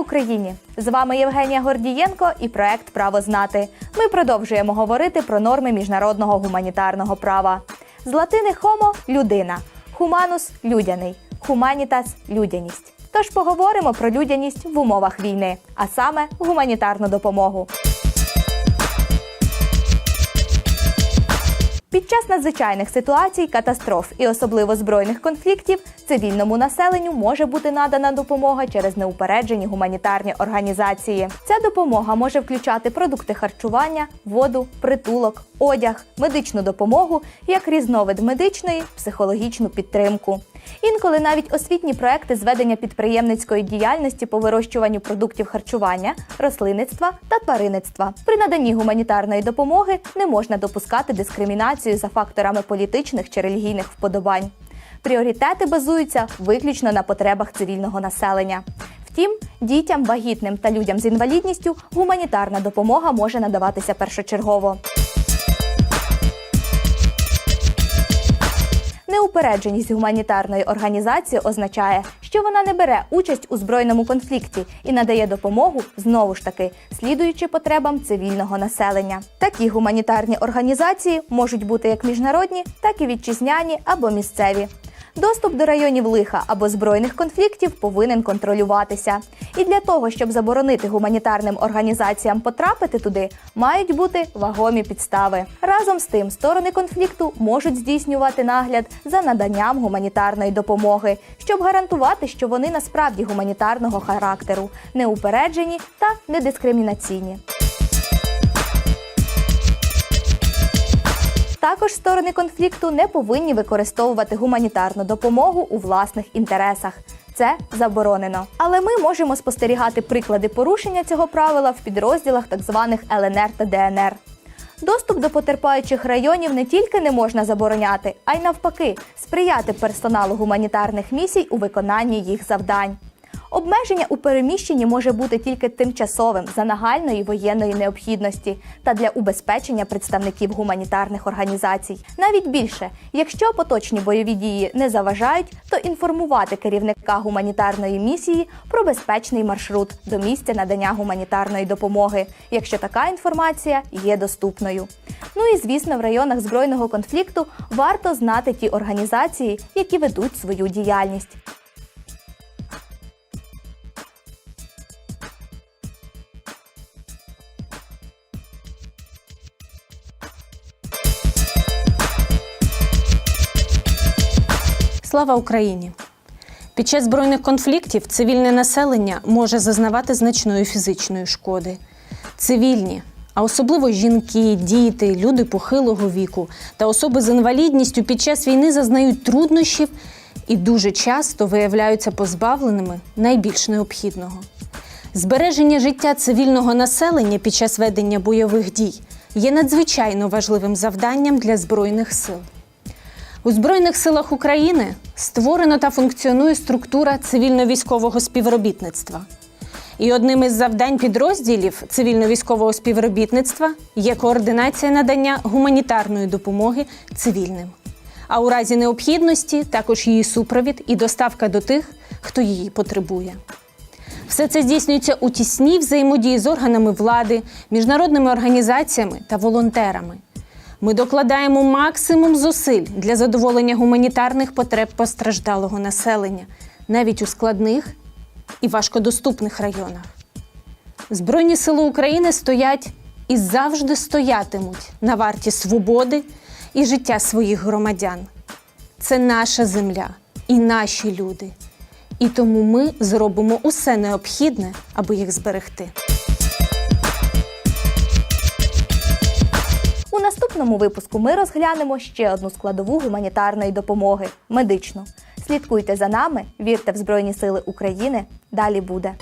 Україні! З вами Євгенія Гордієнко і проект Право знати. Ми продовжуємо говорити про норми міжнародного гуманітарного права. З латини хомо людина, хуманус людяний, хуманітас людяність. Тож поговоримо про людяність в умовах війни, а саме гуманітарну допомогу. Час надзвичайних ситуацій, катастроф і особливо збройних конфліктів цивільному населенню може бути надана допомога через неупереджені гуманітарні організації. Ця допомога може включати продукти харчування, воду, притулок, одяг, медичну допомогу як різновид медичної, психологічну підтримку. Інколи навіть освітні проекти з ведення підприємницької діяльності по вирощуванню продуктів харчування, рослинництва та тваринництва. При наданні гуманітарної допомоги не можна допускати дискримінацію за факторами політичних чи релігійних вподобань. Пріоритети базуються виключно на потребах цивільного населення. Втім, дітям, вагітним та людям з інвалідністю гуманітарна допомога може надаватися першочергово. Неупередженість гуманітарної організації означає, що вона не бере участь у збройному конфлікті і надає допомогу знову ж таки, слідуючи потребам цивільного населення. Такі гуманітарні організації можуть бути як міжнародні, так і вітчизняні або місцеві. Доступ до районів лиха або збройних конфліктів повинен контролюватися. І для того, щоб заборонити гуманітарним організаціям потрапити туди, мають бути вагомі підстави. Разом з тим, сторони конфлікту можуть здійснювати нагляд за наданням гуманітарної допомоги, щоб гарантувати, що вони насправді гуманітарного характеру, неупереджені та недискримінаційні. Також сторони конфлікту не повинні використовувати гуманітарну допомогу у власних інтересах. Це заборонено. Але ми можемо спостерігати приклади порушення цього правила в підрозділах так званих ЛНР та ДНР. Доступ до потерпаючих районів не тільки не можна забороняти, а й навпаки, сприяти персоналу гуманітарних місій у виконанні їх завдань. Обмеження у переміщенні може бути тільки тимчасовим за нагальної воєнної необхідності та для убезпечення представників гуманітарних організацій. Навіть більше, якщо поточні бойові дії не заважають, то інформувати керівника гуманітарної місії про безпечний маршрут до місця надання гуманітарної допомоги, якщо така інформація є доступною. Ну і звісно, в районах збройного конфлікту варто знати ті організації, які ведуть свою діяльність. Слава Україні! Під час збройних конфліктів цивільне населення може зазнавати значної фізичної шкоди. Цивільні, а особливо жінки, діти, люди похилого віку та особи з інвалідністю під час війни зазнають труднощів і дуже часто виявляються позбавленими найбільш необхідного. Збереження життя цивільного населення під час ведення бойових дій є надзвичайно важливим завданням для Збройних сил. У Збройних силах України створено та функціонує структура цивільно-військового співробітництва. І одним із завдань підрозділів цивільно-військового співробітництва є координація надання гуманітарної допомоги цивільним. А у разі необхідності також її супровід і доставка до тих, хто її потребує. Все це здійснюється у тісній взаємодії з органами влади, міжнародними організаціями та волонтерами. Ми докладаємо максимум зусиль для задоволення гуманітарних потреб постраждалого населення, навіть у складних і важкодоступних районах. Збройні сили України стоять і завжди стоятимуть на варті свободи і життя своїх громадян. Це наша земля і наші люди. І тому ми зробимо усе необхідне, аби їх зберегти. Наступному випуску ми розглянемо ще одну складову гуманітарної допомоги медичну. Слідкуйте за нами, вірте в Збройні Сили України. Далі буде.